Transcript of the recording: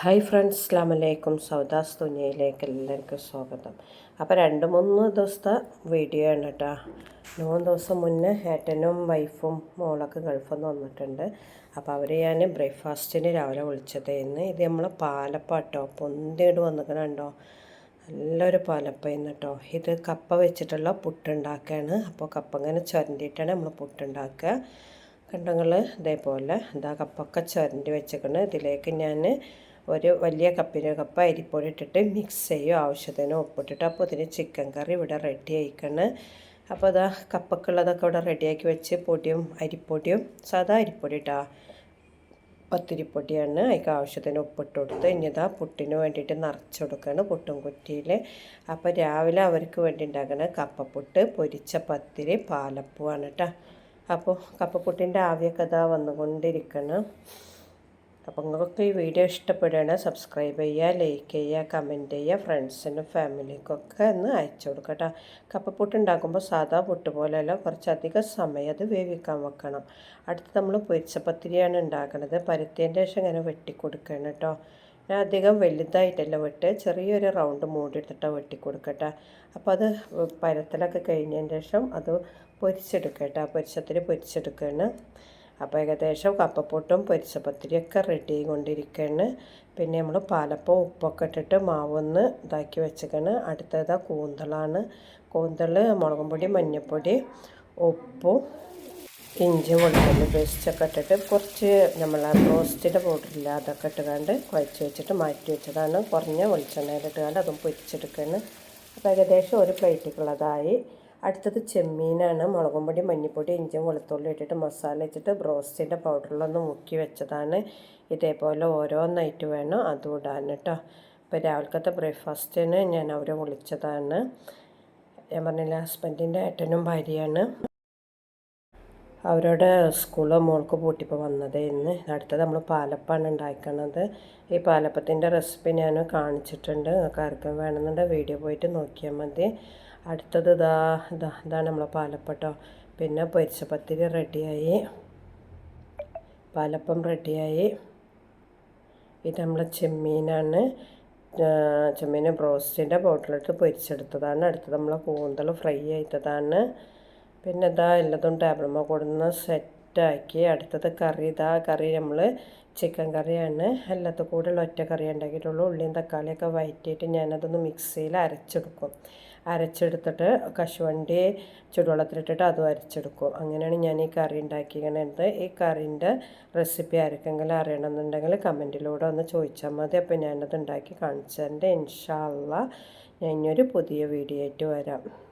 Hi friends അസ്ലാം വലൈക്കും സൗദാസ് തുനിയയിലേക്ക് എല്ലാവർക്കും സ്വാഗതം. അപ്പോൾ രണ്ട് മൂന്ന് ദിവസത്തെ വീഡിയോ ആണ് കേട്ടോ. മൂന്ന് ദിവസം മുന്നേ ഏട്ടനും വൈഫും മോളൊക്കെ ഗൾഫിൽ നിന്ന് വന്നിട്ടുണ്ട്. അപ്പോൾ അവർ ഞാൻ ബ്രേക്ക്ഫാസ്റ്റിന് രാവിലെ വിളിച്ചതായിരുന്നു ഇത് നമ്മൾ പാലപ്പാട്ടോ പൊന്തിയിട്ട് വന്നിക്കണുണ്ടോ നല്ലൊരു പാലപ്പായിരുന്നു കേട്ടോ ഇത് കപ്പ വെച്ചിട്ടുള്ള പുട്ടുണ്ടാക്കുകയാണ് അപ്പോൾ കപ്പ ഇങ്ങനെ ചുരണ്ടിയിട്ടാണ് നമ്മൾ പുട്ടുണ്ടാക്കുക. കണ്ടങ്ങൾ ഇതേപോലെ ഇതാ കപ്പൊക്കെ ചുരണ്ടി വെച്ചേക്കണ്. ഇതിലേക്ക് ഞാൻ ഒരു വലിയ കപ്പിന് കപ്പ് അരിപ്പൊടി ഇട്ടിട്ട് മിക്സ് ചെയ്യും. ആവശ്യത്തിന് ഉപ്പിട്ടിട്ട് അപ്പോൾ ഇതിന് ചിക്കൻ കറി ഇവിടെ റെഡി ആയിക്കാണ്. അപ്പോൾ അതാ കപ്പക്കുള്ളതൊക്കെ ഇവിടെ റെഡിയാക്കി വെച്ച് പൊടിയും അരിപ്പൊടിയും സാധാ അരിപ്പൊടി ഇട്ടാ പത്തിരിപ്പൊടിയാണ്. അതിക്ക് ആവശ്യത്തിന് ഉപ്പിട്ട് കൊടുത്ത് ഇനിതാ പുട്ടിന് വേണ്ടിയിട്ട് നിറച്ച് പുട്ടും കുറ്റിയിൽ അപ്പോൾ രാവിലെ അവർക്ക് വേണ്ടി ഉണ്ടാക്കുന്ന കപ്പപ്പുട്ട് പൊരിച്ച പത്തിരി പാലപ്പൂവാണ് കേട്ടോ അപ്പോൾ കപ്പപ്പുട്ടിന്റെ ആവിയൊക്കെ ഇതാ വന്നുകൊണ്ടിരിക്കണം. അപ്പോൾ നിങ്ങൾക്ക് ഈ വീഡിയോ ഇഷ്ടപ്പെടുകയാണ് സബ്സ്ക്രൈബ് ചെയ്യുക ലൈക്ക് ചെയ്യുക കമന്റ് ചെയ്യുക ഫ്രണ്ട്സിനും ഫാമിലിക്കൊക്കെ ഒന്ന് അയച്ചു കൊടുക്കട്ടോ കപ്പപ്പുട്ട് ഉണ്ടാക്കുമ്പോൾ സാധാ പുട്ട് പോലെയല്ല കുറച്ചധികം സമയം അത് വേവിക്കാൻ വെക്കണം. അടുത്ത് നമ്മൾ പൊരിച്ചപ്പത്തിരിയാണ് ഉണ്ടാക്കുന്നത് പരുത്തിന്റെ ശേഷം ഇങ്ങനെ വെട്ടിക്കൊടുക്കണം കേട്ടോ. ഞാൻ അധികം വലുതായിട്ടല്ല വെട്ട് ചെറിയൊരു റൗണ്ട് മൂടിയെടുത്തിട്ടാണ് വെട്ടിക്കൊടുക്കട്ടെ അപ്പോൾ അത് പരത്തലൊക്കെ കഴിഞ്ഞതിന് ശേഷം അത് പൊരിച്ചെടുക്കട്ടെ പൊരിച്ചത്തിൽ പൊരിച്ചെടുക്കുകയാണ്. അപ്പോൾ ഏകദേശം കപ്പപ്പൊട്ടും പൊരിച്ചപ്പത്തിരിയൊക്കെ റെഡി കൊണ്ടിരിക്കുകയാണ് പിന്നെ നമ്മൾ പാലപ്പം ഉപ്പൊക്കെ ഇട്ടിട്ട് മാവൊന്ന് ഇതാക്കി വെച്ചേക്കാണ്. അടുത്തത് കൂന്തളാണ്. കൂന്തൾ മുളകും പൊടി മഞ്ഞൾപ്പൊടി ഉപ്പും ഇഞ്ചി വെളുത്തുള്ളി പേസ്റ്റൊക്കെ ഇട്ടിട്ട് കുറച്ച് നമ്മൾ റോസ്റ്റിന്റെ പൗഡറില്ല അതൊക്കെ ഇട്ടുകൊണ്ട് കുഴച്ച് വെച്ചിട്ട് മാറ്റി വെച്ചതാണ്. കുറഞ്ഞ വെളിച്ചെണ്ണയിലിട്ടുകൊണ്ട് അതും പൊരിച്ചെടുക്കുകയാണ് അപ്പോൾ ഏകദേശം ഒരു പ്ലേറ്റിക്കുള്ളതായി അടുത്തത് ചെമ്മീനാണ്. മുളകും പൊടി മഞ്ഞൾപ്പൊടി ഇഞ്ചും വെളുത്തുള്ളി ഇട്ടിട്ട് മസാല വെച്ചിട്ട് ബ്രോസ്റ്റിന്റെ പൗഡറിലൊന്ന് മുക്കി വെച്ചതാണ്. ഇതേപോലെ ഓരോന്നായിട്ട് വേണം അതും ഇടാൻ കേട്ടോ. ഇപ്പോൾ രാവിലത്തെ ബ്രേക്ക്ഫാസ്റ്റിന് ഞാൻ അവരെ വിളിച്ചതാണ്. ഞാൻ പറഞ്ഞില്ല ഹസ്ബൻഡിന്റെ ഏട്ടനും ഭാര്യയാണ്. അവരുടെ സ്കൂളോ മോൾക്ക് പൂട്ടിപ്പോൾ വന്നത് ഇന്ന്. അടുത്തത് നമ്മൾ പാലപ്പാണ് ഉണ്ടാക്കുന്നത് ഈ പാലപ്പത്തിന്റെ റെസിപ്പി ഞാൻ കാണിച്ചിട്ടുണ്ട്. നിങ്ങൾക്ക് ആർക്കും വേണമെന്നുണ്ടെങ്കിൽ വീഡിയോ പോയിട്ട് നോക്കിയാൽ മതി. അടുത്തത് ഇതാ ഇതാ ഇതാണ് നമ്മളെ പാലപ്പട്ടോ. പിന്നെ പൊരിച്ച പത്തിരി റെഡിയായി. പാലപ്പം റെഡിയായി. ഇത് നമ്മളെ ചെമ്മീനാണ്. ചെമ്മീൻ ബ്രോസ്റ്റിന്റെ ബോട്ടിലിട്ട് പൊരിച്ചെടുത്തതാണ്. അടുത്തത് നമ്മളെ കൂന്തൽ ഫ്രൈ ചെയ്തതാണ് പിന്നെ ഇതാ എല്ലാതും കൊടുന്ന കൊടുന്ന് സെറ്റാക്കി. അടുത്തത് കറി. ഇതാ കറി നമ്മൾ ചിക്കൻ കറിയാണ്. എല്ലാത്തും കൂടെ ഒറ്റ കറി ഉണ്ടാക്കിയിട്ടുള്ളൂ. ഉള്ളിയും തക്കാളിയൊക്കെ വയറ്റിയിട്ട് ഞാനതൊന്ന് മിക്സിയിൽ അരച്ചെടുക്കും. അരച്ചെടുത്തിട്ട് കശുവണ്ടി ചുടുവെള്ളത്തിലിട്ടിട്ട് അതും അരച്ചെടുക്കും. അങ്ങനെയാണ് ഞാൻ ഈ കറി ഉണ്ടാക്കിയിരിക്കുന്നത്. ഈ കറീന്റെ റെസിപ്പി ആർക്കെങ്കിലും അറിയണമെന്നുണ്ടെങ്കിൽ കമന്റിലൂടെ ഒന്ന് ചോദിച്ചാൽ മതി. അപ്പോൾ ഞാനത് ഉണ്ടാക്കി കാണിച്ചതിന്റെ ഇൻഷാല്ല ഞാൻ ഇനിയൊരു പുതിയ വീഡിയോ ആയിട്ട് വരാം.